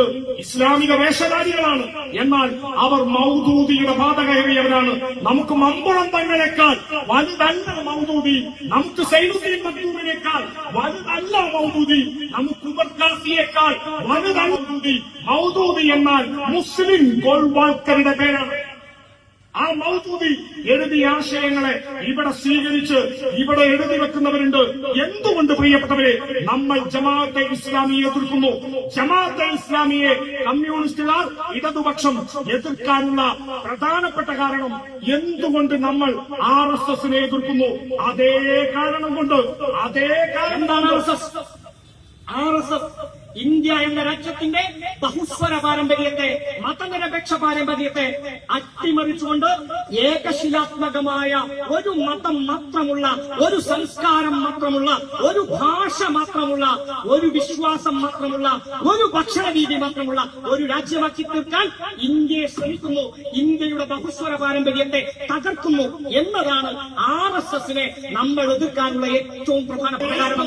ഉണ്ട് ഇസ്ലാമിക വേഷധാരികളാണ്. എന്നാൽ അവർ മൗദൂദിയുടെ പാത കയറിയവരാണ് നമുക്ക് മമ്പുളം തങ്ങളെക്കാൾ വലുതല്ല മൗദൂദി. നമുക്ക് സൈനുദ്ദീൻ മക്തൂമിനേക്കാൾ വലുതല്ല മൗദൂദി. നമുക്ക് ഉബർക്കാസിയേക്കാൾ വലുതല്ല മൗദൂദി. മൗദൂദി എന്നാൽ മുസ്ലിം ഗോൾവാൾക്കറുടെ പേരാണ്. ആ മൗദൂദി എഴുതിയ ആശയങ്ങളെ ഇവിടെ സ്വീകരിച്ച് ഇവിടെ എഴുതി വെക്കുന്നവരുണ്ട്. എന്തുകൊണ്ട് പ്രിയപ്പെട്ടവരെ നമ്മൾ ജമാഅത്തെ ഇസ്ലാമിയെ എതിർക്കുന്നു? ജമാഅത്തെ ഇസ്ലാമിയെ കമ്മ്യൂണിസ്റ്റുകാർ ഇടതുപക്ഷം എതിർക്കാനുള്ള പ്രധാനപ്പെട്ട കാരണം എന്തുകൊണ്ട് നമ്മൾ ആർ എസ് എസിനെ എതിർക്കുന്നു? അതേ കാരണം കൊണ്ട് അതേ കാരണം എന്താണ് R S S R S S India എന്ന രാജ്യത്തിന്റെ ബഹുസ്വര പാരമ്പര്യത്തെ മതനിരപേക്ഷ പാരമ്പര്യത്തെ അട്ടിമറിച്ചുകൊണ്ട് ഏകശിലാത്മകമായ ഒരു മതം മാത്രമുള്ള ഒരു സംസ്കാരം മാത്രമുള്ള ഒരു ഭാഷ മാത്രമുള്ള ഒരു വിശ്വാസം മാത്രമുള്ള ഒരു ഭക്ഷണ രീതി മാത്രമുള്ള ഒരു രാജ്യമാക്കി തീർക്കാൻ ഇന്ത്യയെ ശ്രമിക്കുന്നു ഇന്ത്യയുടെ ബഹുസ്വര പാരമ്പര്യത്തെ തകർക്കുന്നു എന്നതാണ് ആർ എസ് എസിനെ നമ്മൾ എതിർക്കാനുള്ള ഏറ്റവും പ്രധാനപ്പെട്ട കാരണം.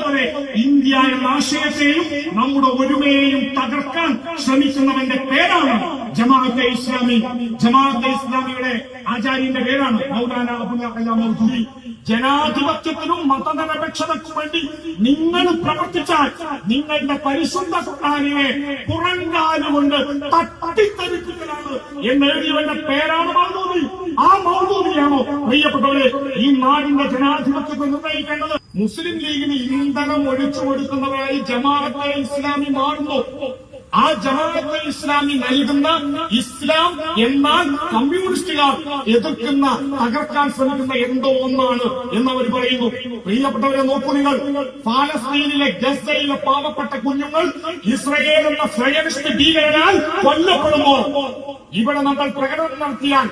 ഇന്ത്യ എന്ന ആശയത്തെയും നമ്മുടെ ഒരുമയെയും തകർക്കാൻ ശ്രമിക്കുന്നവന്റെ പേരാണ് ജമാഅത്തെ ഇസ്ലാമി. ജമാഅത്തെ ഇസ്ലാമിയുടെ ആചാര്യന്റെ പേരാണ് മൗലാന അബുൽ അല മൗദൂദി. ജനാധിപത്യത്തിനും മതനിരപേക്ഷതയ്ക്കും വേണ്ടി നിങ്ങൾ പ്രവർത്തിച്ചാൽ നിങ്ങളുടെ പരിശുദ്ധ ഖുർആനിനെ പുറങ്കാലുകൊണ്ട് തട്ടിത്തരിപ്പിക്കലാണ് എന്ന് എഴുതിയവന്റെ പേരാണ് മൗദൂദി. ആ മൗദൂദിയാണോ പ്രിയപ്പെട്ടവരെ ഈ നാടിന്റെ ജനാധിപത്യത്തെ നിർണയിക്കേണ്ടത് മുസ്ലിം ലീഗിന് ഇന്ധനം ഒഴിച്ചു കൊടുക്കുന്നതായി ജമാഅത്തെ ഇസ്ലാമി മാറുന്നു. ആ ജമാഅത്തെ ഇസ്ലാമി നൽകുന്ന ഇസ്ലാം എന്നാൽ കമ്മ്യൂണിസ്റ്റുകാർ എതിർക്കുന്ന തകർക്കാൻ ശ്രമിക്കുന്ന എന്തോ ഒന്നാണ് എന്നവർ പറയുന്നു. പ്രിയപ്പെട്ടവരെ നോക്കൂ നിങ്ങൾ. പാലസ്തീനിലെ ഗസയിലെ പാവപ്പെട്ട കുഞ്ഞുങ്ങൾ ഇസ്രയേൽ എന്ന സയനിസ്റ്റ് ഭീകരനാൽ കൊല്ലപ്പെടുമ്പോ ഇവിടെ നമ്മൾ പ്രകടനം നടത്തിയാൽ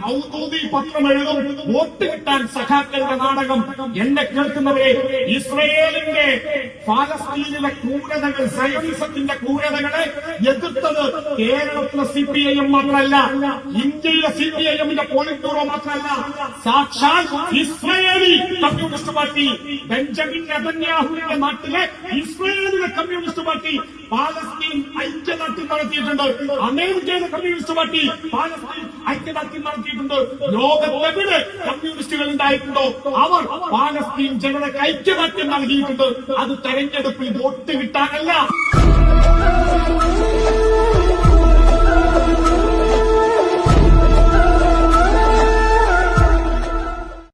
മൗദൂദി പത്രം എഴുതും വോട്ട് കിട്ടാൻ സഖാക്കളുടെ നാടകം. എന്നെ കേൾക്കുന്നവരെ ഇസ്രയേലിന്റെ പാലസ്തീനിലെ ക്രൂരതകൾ സൈനിസത്തിന്റെ ക്രൂരതകളെ എതിർത്തത് കേരളത്തിലെ സി പി ഐ എം മാത്രമല്ല ഇന്ത്യയിലെ സി പി ഐ എമ്മിന്റെ പോളിറ്റ് ബ്യൂറോ മാത്രമല്ല. സാക്ഷാൽ ഇസ്രയേലി കമ്മ്യൂണിസ്റ്റ് പാർട്ടി ബെഞ്ചമിൻ നെതന്യാഹുവിന്റെ നാട്ടിലെ ഇസ്രയേലിലെ കമ്മ്യൂണിസ്റ്റ് പാർട്ടി പാലസ്തീൻ നടത്തിയിട്ടുണ്ട്. അമേരിക്കയിലെ കമ്മ്യൂണിസ്റ്റ് പാർട്ടി ഐക്യദാർഢ്യം നടത്തിയിട്ടുണ്ട്. ലോകത്തെവിടെ കമ്മ്യൂണിസ്റ്റുകൾ ഉണ്ടായിട്ടുണ്ടോ? അവർ പാലസ്തീൻ ജനതയ്ക്ക് ഐക്യദാർഢ്യം നൽകിയിട്ടുണ്ട്. അത് തെരഞ്ഞെടുപ്പിൽ വോട്ട് കിട്ടാനല്ല.